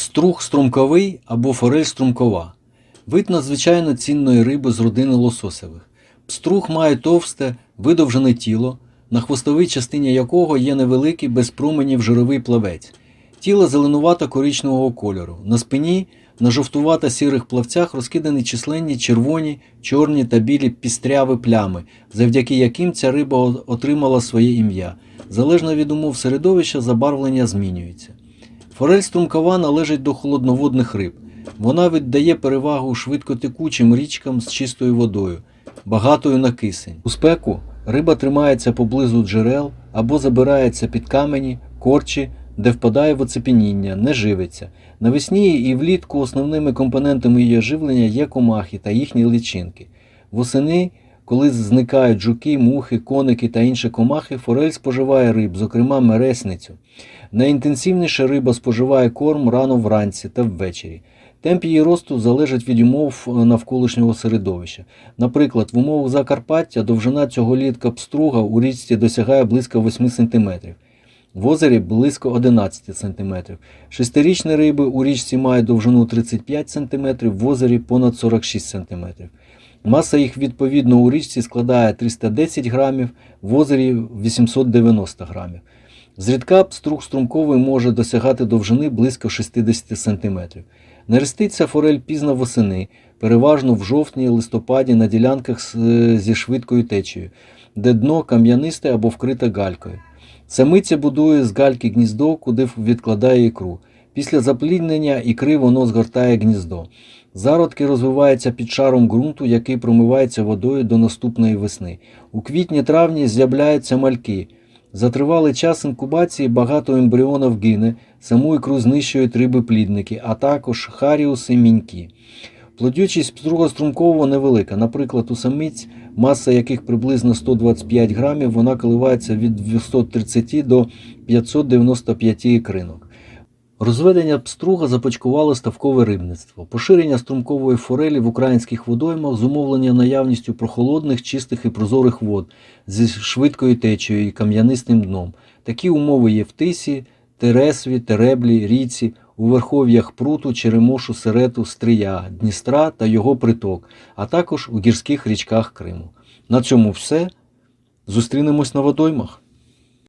Пструг струмковий або форель струмкова. Вид надзвичайно цінної риби з родини лососевих. Пструг має товсте, видовжене тіло, на хвостовій частині якого є невеликий без променів жировий плавець. Тіло зеленувато коричневого кольору. На спині на жовтувато-сірих плавцях розкидані численні червоні, чорні та білі пістряві плями, завдяки яким ця риба отримала своє ім'я. Залежно від умов середовища, забарвлення змінюється. Форель струмкова належить до холодноводних риб. Вона віддає перевагу швидкотекучим річкам з чистою водою, багатою на кисень. У спеку риба тримається поблизу джерел або забирається під камені, корчі, де впадає в оцепеніння, не живиться. Навесні і влітку основними компонентами її живлення є комахи та їхні личинки. Восени, коли зникають жуки, мухи, коники та інші комахи, форель споживає риб, зокрема мересницю. Найінтенсивніше риба споживає корм рано вранці та ввечері. Темп її росту залежить від умов е, навколишнього середовища. Наприклад, в умовах Закарпаття довжина цього літка пструга у річці досягає близько 8 см. В озері близько 11 см. Шестирічні риби у річці мають довжину 35 см, в озері понад 46 см. Маса їх відповідно у річці складає 310 грамів, в озері 890 грамів. Зрідка пструг струмковий може досягати довжини близько 60 см. Нереститься форель пізно восени, переважно в жовтні-листопаді на ділянках е, зі швидкою течією, де дно кам'янисте або вкрите галькою. Самиця будує з гальки гніздо, куди відкладає ікру. Після запліднення ікри воно згортає гніздо. Зародки розвиваються під шаром ґрунту, який промивається водою до наступної весни. У квітні-травні з'являються мальки. За тривалий час інкубації багато ембріонів гине, саму ікру знищують риби-плідники, а також харіуси міньки. Плодючість пстругострумкового невелика. Наприклад, у самиць, маса яких приблизно 125 грамів, вона коливається від 230 до 595 ікринок. Розведення пструга започкувало ставкове рибництво. Поширення струмкової форелі в українських водоймах зумовлення наявністю прохолодних, чистих і прозорих вод зі швидкою течією і кам'янистим дном. Такі умови є в тисі, тересві, тереблі, ріці, у верхов'ях пруту, черемошу, серету, стрия, Дністра та його приток, а також у гірських річках Криму. На цьому все. Зустрінемось на водоймах.